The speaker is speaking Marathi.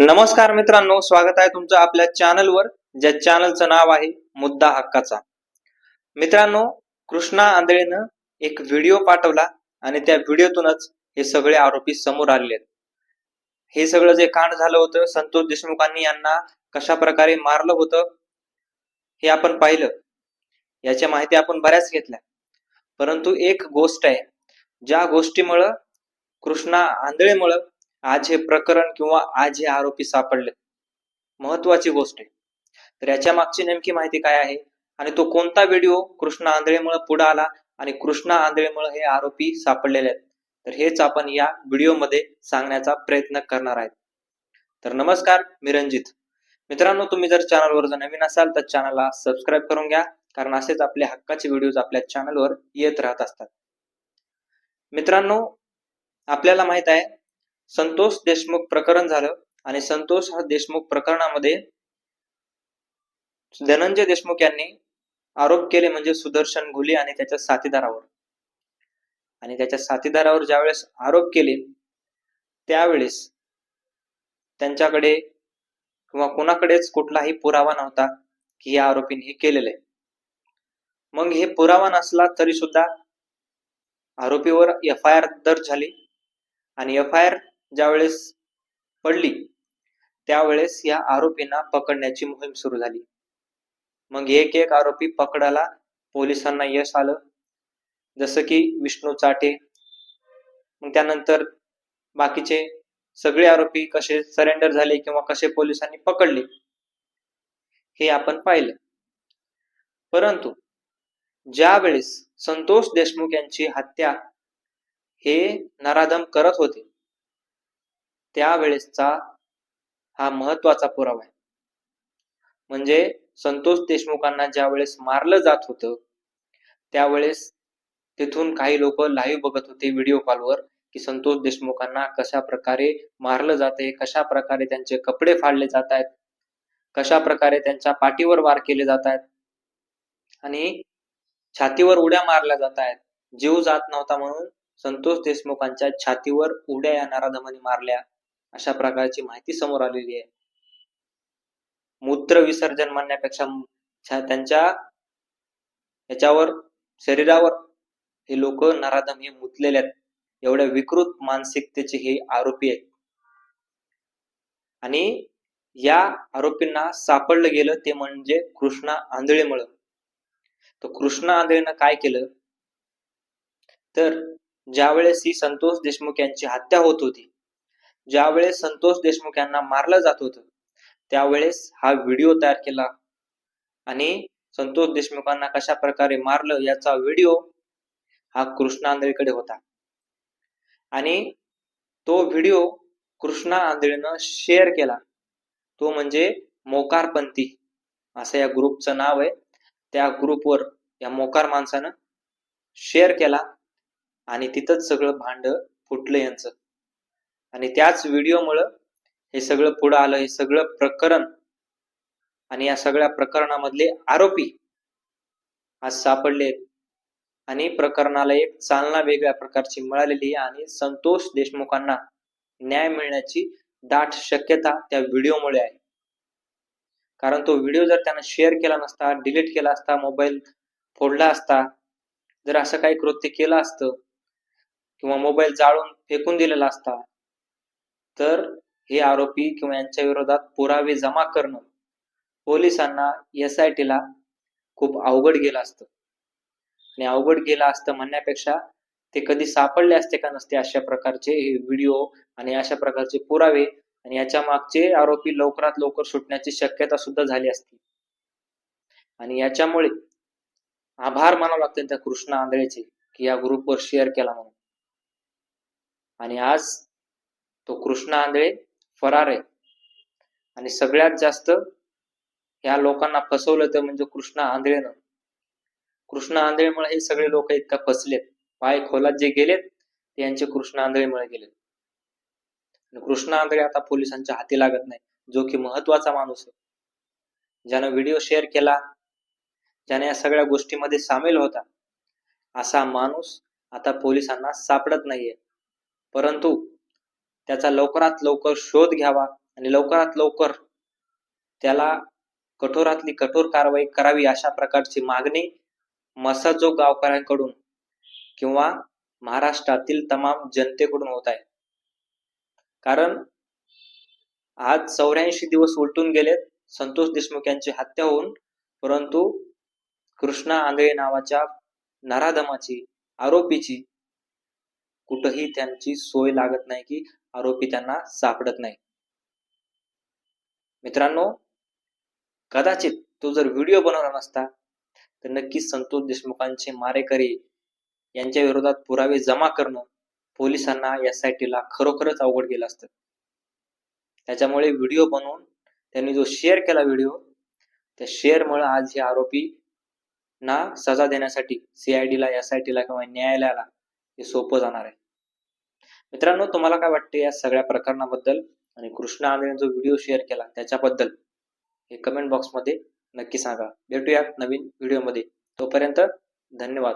नमस्कार मित्रांनो स्वागत आहे तुमचं आपल्या चॅनलवर ज्या चॅनलचं नाव आहे मुद्दा हक्काचा. मित्रांनो कृष्णा आंधळेनं एक व्हिडिओ पाठवला आणि त्या व्हिडिओतूनच हे सगळे आरोपी समोर आलेले आहेत. हे सगळं जे कांड झालं होतं संतोष देशमुखांनी यांना कशा प्रकारे मारलं होतं हे आपण पाहिलं. याच्या माहिती आपण बऱ्याच घेतल्या. परंतु एक गोष्ट आहे ज्या गोष्टीमुळं कृष्णा आंधळेमुळं आज हे प्रकरण किंवा आज हे आरोपी सापडले महत्वाची गोष्ट आहे. तर याच्या मागची नेमकी माहिती काय आहे? आणि तो कोणता व्हिडिओ कृष्णा आंधळेमुळे पुढे आला आणि कृष्णा आंधळेमुळे हे आरोपी सापडलेले आहेत? तर हेच आपण या व्हिडिओमध्ये सांगण्याचा प्रयत्न करणार आहेत. तर नमस्कार मी रंजित मित्रांनो तुम्ही जर चॅनलवर जर नवीन असाल तर चॅनलला सबस्क्राईब करून घ्या कारण असेच आपले हक्काचे व्हिडिओज आपल्या चॅनलवर येत राहत असतात. मित्रांनो आपल्याला माहीत आहे संतोष देशमुख प्रकरण झालं. आणि संतोष हा देशमुख प्रकरणामध्ये धनंजय देशमुख यांनी आरोप केले म्हणजे सुदर्शन घुले आणि त्याच्या साथीदारावर. आणि त्याच्या साथीदारावर ज्यावेळेस आरोप केले त्यावेळेस त्यांच्याकडे किंवा कोणाकडेच कुठलाही पुरावा नव्हता की या आरोपीने हे केलेलं. आहे मग हे पुरावा नसला तरी सुद्धा आरोपीवर एफ आय आर दर्ज झाली. आणि एफ आय आर ज्यावेळेस पडली त्यावेळेस या आरोपींना पकडण्याची मोहीम सुरू झाली. मग एक एक आरोपी पकडायला पोलिसांना यश आलं. जसं की विष्णू चाटे. मग त्यानंतर बाकीचे सगळे आरोपी कसे सरेंडर झाले किंवा कसे पोलिसांनी पकडले हे आपण पाहिलं. परंतु ज्यावेळेस संतोष देशमुख यांची हत्या हे नराधम करत होते त्यावेळेसचा हा महत्त्वाचा पुरावा आहे. म्हणजे संतोष देशमुखांना ज्या वेळेस मारलं जात होतं त्यावेळेस तिथून काही लोक लाईव्ह बघत होते व्हिडिओ कॉलवर की संतोष देशमुखांना कशा प्रकारे मारलं जाते कशा प्रकारे त्यांचे कपडे फाडले जात आहेत कशा प्रकारे त्यांच्या पाठीवर वार केले जात आहेत आणि छातीवर उड्या मारल्या जात आहेत. जीव जात नव्हता म्हणून संतोष देशमुखांच्या छातीवर उड्या या नराधमाने मारल्या. अशा प्रकारची माहिती समोर आलेली आहे. मूत्र विसर्जन म्हणण्यापेक्षा त्यांच्या याच्यावर शरीरावर हे लोक नराधम हे मुतलेले आहेत. एवढ्या विकृत मानसिकतेचे हे आरोपी आहेत. आणि या आरोपींना सापडलं गेलं ते म्हणजे कृष्णा आंधळेमुळं. तर कृष्णा आंधळेनं काय केलं? तर ज्यावेळेस ही संतोष देशमुख यांची हत्या होत होती ज्यावेळेस संतोष देशमुख यांना मारलं जात होतं त्यावेळेस हा व्हिडिओ तयार केला. आणि संतोष देशमुखांना कशा प्रकारे मारलं याचा व्हिडिओ हा कृष्णा आंधळेकडे होता. आणि तो व्हिडिओ कृष्णा आंधळेनं शेअर केला. तो म्हणजे मोकारपंथी असं या ग्रुपचं नाव आहे. त्या ग्रुपवर या मोकार माणसानं शेअर केला आणि तिथंच सगळं भांड फुटलं यांचं. आणि त्याच व्हिडिओमुळं हे सगळं पुढं आलं हे सगळं प्रकरण आणि या सगळ्या प्रकरणामधले आरोपी आज सापडले आणि प्रकरणाला एक चालना वेगळ्या प्रकारची मिळालेली आहे आणि संतोष देशमुखांना न्याय मिळण्याची दाट शक्यता त्या व्हिडिओमुळे आहे. कारण तो व्हिडिओ जर त्यानं शेअर केला नसता डिलीट केला असता मोबाईल फोडला असता जर असं काही कृत्य केलं असतं किंवा मोबाईल जाळून फेकून दिलेला असता तर हे आरोपी किंवा यांच्या विरोधात पुरावे जमा करणं पोलिसांना एस आय टीला खूप अवघड गेलं असतं. आणि अवघड गेलं असतं म्हणण्यापेक्षा ते कधी सापडले असते का नसते अशा प्रकारचे हे व्हिडिओ आणि अशा प्रकारचे पुरावे आणि याच्या मागचे आरोपी लवकरात लवकर सुटण्याची शक्यता सुद्धा झाली असती. आणि याच्यामुळे आभार मानावं लागतं त्या कृष्णा आंधळेचे की या ग्रुपवर शेअर केला म्हणून. आणि आज तो कृष्णा आंधळे फरार आहे. आणि सगळ्यात जास्त या लोकांना फसवलं तर म्हणजे कृष्णा आंधळेनं. कृष्णा आंधळेमुळे हे सगळे लोक इतका फसलेत. पाय खोलात जे गेलेत ते यांचे कृष्णा आंधळेमुळे गेलेत. आणि कृष्णा आंधळे आता पोलिसांच्या हाती लागत नाही जो की महत्त्वाचा माणूस आहे. ज्यानं व्हिडिओ शेअर केला ज्याने या सगळ्या गोष्टीमध्ये सामील होता असा माणूस आता पोलिसांना सापडत नाहीये. परंतु त्याचा लवकरात लवकर शोध घ्यावा आणि लवकरात लवकर त्याला कठोरातली कठोर कारवाई करावी अशा प्रकारची मागणी मसाजोग गावकऱ्यांकडून किंवा महाराष्ट्रातील तमाम जनतेकडून होत आहे. कारण आज चौऱ्याऐंशी दिवस उलटून गेलेत संतोष देशमुख यांची हत्या होऊन परंतु कृष्णा आंधळे नावाच्या नराधमाची आरोपीची कुठंही त्यांची सोय लागत नाही की आरोपी त्यांना सापडत नाही. मित्रांनो कदाचित तो जर व्हिडिओ बनवला नसता तर नक्कीच संतोष देशमुखांचे मारेकरी यांच्या विरोधात पुरावे जमा करणं पोलिसांना एस आय खरोखरच अवघड गेलं असतं. त्याच्यामुळे व्हिडिओ बनवून त्यांनी जो शेअर केला व्हिडिओ त्या शेअरमुळे आज हे आरोपी ना सजा देण्यासाठी सीआयडीला एस आय किंवा न्यायालयाला हे सोपं जाणार आहे. मित्रांनो तुम्हाला काय वाटते या सगळ्या प्रकरणाबद्दल? आणि कृष्णा आंधळेने जो व्हिडिओ शेअर केला त्याच्याबद्दल हे कमेंट बॉक्समध्ये नक्की सांगा. भेटूयात नवीन व्हिडिओमध्ये तोपर्यंत धन्यवाद.